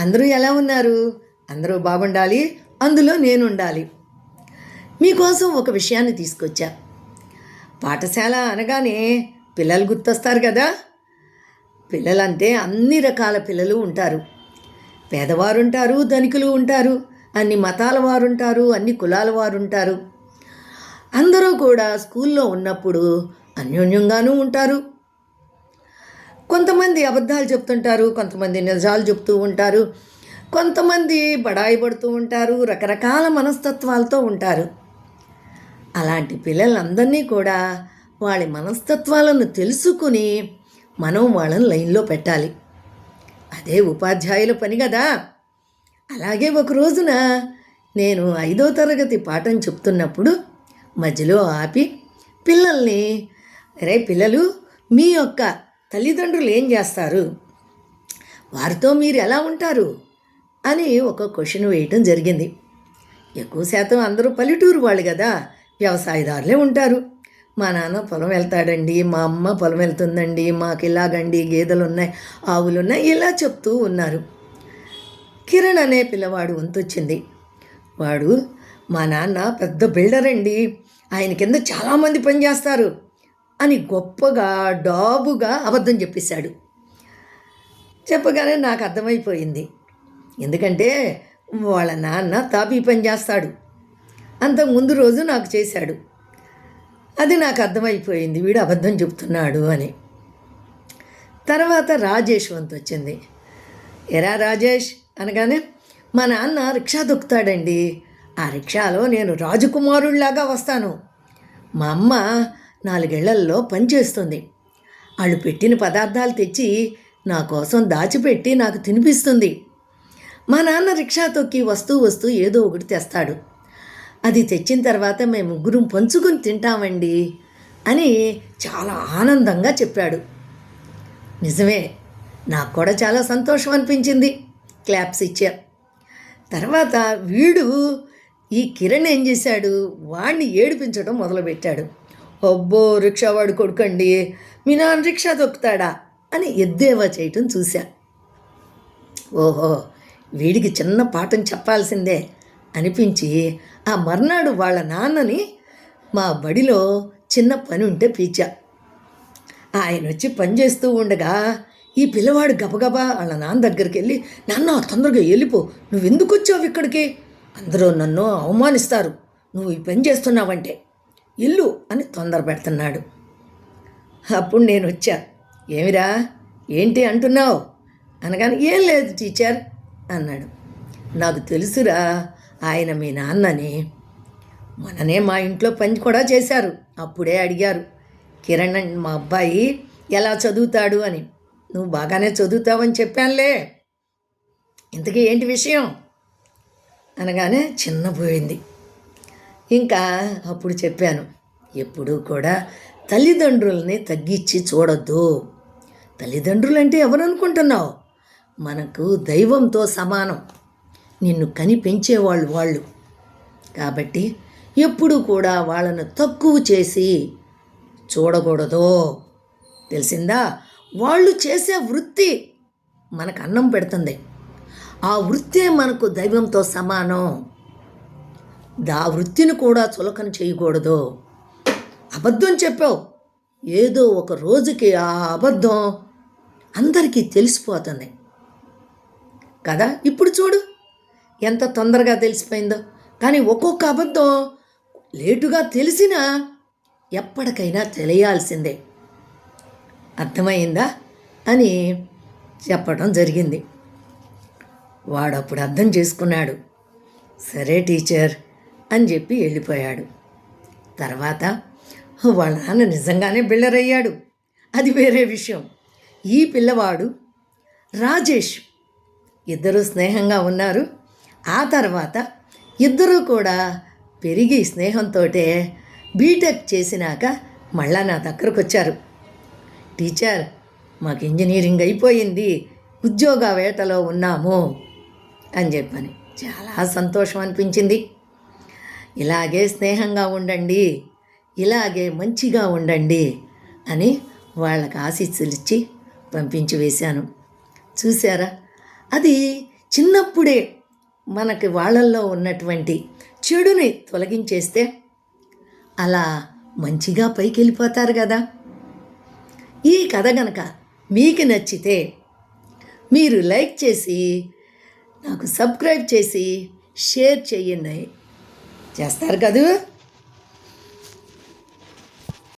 అందరూ ఎలా ఉన్నారు? అందరూ బాగుండాలి అందులో నేను ఉండాలి మీకోసం ఒక విషయాన్ని తీసుకొచ్చా. పాఠశాల అనగానే పిల్లలు గుర్తొస్తారు కదా? పిల్లలంటే అన్ని రకాల పిల్లలు ఉంటారు. పేదవారు ఉంటారు ధనికులు ఉంటారు అన్ని మతాల వారు ఉంటారు అన్ని కులాల వారు ఉంటారు అందరూ కూడా స్కూల్లో ఉన్నప్పుడు అన్యోన్యంగానూ ఉంటారు. కొంతమంది అబద్ధాలు చెప్తుంటారు కొంతమంది నిజాలు చెప్తూ ఉంటారు కొంతమంది బడాయి పడుతూ ఉంటారు రకరకాల మనస్తత్వాలతో ఉంటారు. అలాంటి పిల్లలందరినీ కూడా వాళ్ళ మనస్తత్వాలను తెలుసుకుని మనం వాళ్ళని లైన్లో పెట్టాలి. అదే ఉపాధ్యాయుల పని కదా అలాగే ఒక రోజున నేను ఐదో తరగతి పాఠం చెప్తున్నప్పుడు మధ్యలో ఆపి పిల్లల్ని రే పిల్లలు మీ యొక్క తల్లిదండ్రులు ఏం చేస్తారు? వారితో మీరు ఎలా ఉంటారు? అని ఒక క్వశ్చన్ వేయటం జరిగింది. ఎక్కువ శాతం అందరూ పల్లెటూరు వాళ్ళు కదా వ్యవసాయదారులే ఉంటారు. మా నాన్న పొలం వెళ్తాడండి మా అమ్మ పొలం వెళ్తుందండి మాకు ఇలాగండి గేదెలు ఉన్నాయి ఆవులు ఉన్నాయి ఇలా చెప్తూ ఉన్నారు. కిరణ్ అనే పిల్లవాడు వంతొచ్చింది. వాడు మా నాన్న పెద్ద బిల్డర్ అండి. ఆయన కింద చాలామంది పనిచేస్తారు అని గొప్పగా డాబుగా అబద్ధం చెప్పేశాడు. చెప్పగానే నాకు అర్థమైపోయింది. ఎందుకంటే వాళ్ళ నాన్న తాపీ పని చేస్తాడు. అంత ముందు రోజు నాకు చేశాడు. అది నాకు అర్థమైపోయింది. వీడు అబద్ధం చెప్తున్నాడు అని. తర్వాత రాజేష్ వంతు వచ్చింది. ఎరా రాజేష్ అనగానే మా నాన్న రిక్షా దొక్కుతాడండి. ఆ రిక్షాలో నేను రాజకుమారుడిలాగా వస్తాను. మా అమ్మ నాలుగేళ్ళలో పనిచేస్తుంది. వాళ్ళు పెట్టిన పదార్థాలు తెచ్చి నా కోసం దాచిపెట్టి నాకు తినిపిస్తుంది. మా నాన్న రిక్షా తొక్కి వస్తూ వస్తూ ఏదో ఒకటి తెస్తాడు. అది తెచ్చిన తర్వాత మేము ముగ్గురం పంచుకొని తింటామండి అని చాలా ఆనందంగా చెప్పాడు. నిజమే నాకు కూడా చాలా సంతోషం అనిపించింది క్లాప్స్ ఇచ్చా. తర్వాత వీడు ఈ కిరణ్ ఏం చేశాడు వాడిని ఏడిపించడం మొదలుపెట్టాడు. అబ్బో రిక్షావాడు కొడుకండి. మీ నాన్న రిక్షా తొక్కుతాడా అని ఎద్దేవా చేయటం చూశా. ఓహో వీడికి చిన్న పాఠం చెప్పాల్సిందే అనిపించి ఆ మర్నాడు వాళ్ళ నాన్నని మా బడిలో చిన్న పని ఉంటే పీచా. ఆయన వచ్చి పని చేస్తూ ఉండగా ఈ పిల్లవాడు గబగబా వాళ్ళ నాన్న దగ్గరికి వెళ్ళి నాన్న తొందరగా వెళ్ళిపో. నువ్వు ఎందుకు వచ్చావు ఇక్కడికి? అందరూ నన్ను అవమానిస్తారు. నువ్వు ఈ పని చేస్తున్నావంటే ఇల్లు అని తొందర పెడుతున్నాడు. అప్పుడు నేను వచ్చా ఏమిరా ఏంటి అంటున్నావు? అనగానే ఏం లేదు టీచర్ అన్నాడు. నాకు తెలుసురా ఆయన మీ నాన్నని. మొన్ననే మా ఇంట్లో పని కూడా చేశారు అప్పుడే అడిగారు కిరణ్ మా అబ్బాయి ఎలా చదువుతాడు అని. నువ్వు బాగానే చదువుతావని చెప్పానులే. ఇంతకీ ఏంటి విషయం? అనగానే చిన్నపోయింది. ఇంకా అప్పుడు చెప్పాను ఎప్పుడూ కూడా తల్లిదండ్రుల్ని తగ్గించి చూడొద్దు. తల్లిదండ్రులు అంటే ఎవరు అనుకుంటున్నావు మనకు దైవంతో సమానం. నిన్ను కని పెంచేవాళ్ళు వాళ్ళు. కాబట్టి ఎప్పుడు కూడా వాళ్ళను తక్కువ చేసి చూడకూడదు. తెలిసిందా? వాళ్ళు చేసే వృత్తి మనకు అన్నం పెడుతుంది. ఆ వృత్తే మనకు దైవంతో సమానం. దా వృత్తిని కూడా చులకన చేయకూడదు. అబద్ధం చెప్పావు. ఏదో ఒక రోజుకి ఆ అబద్ధం అందరికీ తెలిసిపోతుంది. కదా? ఇప్పుడు చూడు. ఎంత తొందరగా తెలిసిపోయిందో. కానీ ఒక్కొక్క అబద్ధం లేటుగా తెలిసినా ఎప్పటికైనా తెలియాల్సిందే. అర్థమైందా? అని చెప్పడం జరిగింది. వాడప్పుడు అర్థం చేసుకున్నాడు. సరే టీచర్. అని చెప్పి వెళ్ళిపోయాడు. తర్వాత వాళ్ళ నాన్న నిజంగానే బిల్డర్ అయ్యాడు అది వేరే విషయం. ఈ పిల్లవాడు రాజేష్. ఇద్దరు స్నేహంగా ఉన్నారు. ఆ తర్వాత ఇద్దరూ కూడా పెరిగి స్నేహంతో బీటెక్ చేసినాక మళ్ళా నా దగ్గరకు వచ్చారు టీచర్ మాకు ఇంజనీరింగ్ అయిపోయింది. ఉద్యోగ వేటలో ఉన్నాము అని చెప్పని. చాలా సంతోషం అనిపించింది. ఇలాగే స్నేహంగా ఉండండి ఇలాగే మంచిగా ఉండండి అని వాళ్ళకి ఆశీస్సులు ఇచ్చి పంపించి వేశాను. చూసారా అది చిన్నప్పుడే మనకి వాళ్ళల్లో ఉన్నటువంటి చెడుని తొలగించేస్తే అలా మంచిగా పైకి వెళ్ళిపోతారు కదా? ఈ కథ గనక మీకు నచ్చితే మీరు లైక్ చేసి నాకు సబ్స్క్రైబ్ చేసి షేర్ చేయండి. చేస్తారు కదూ?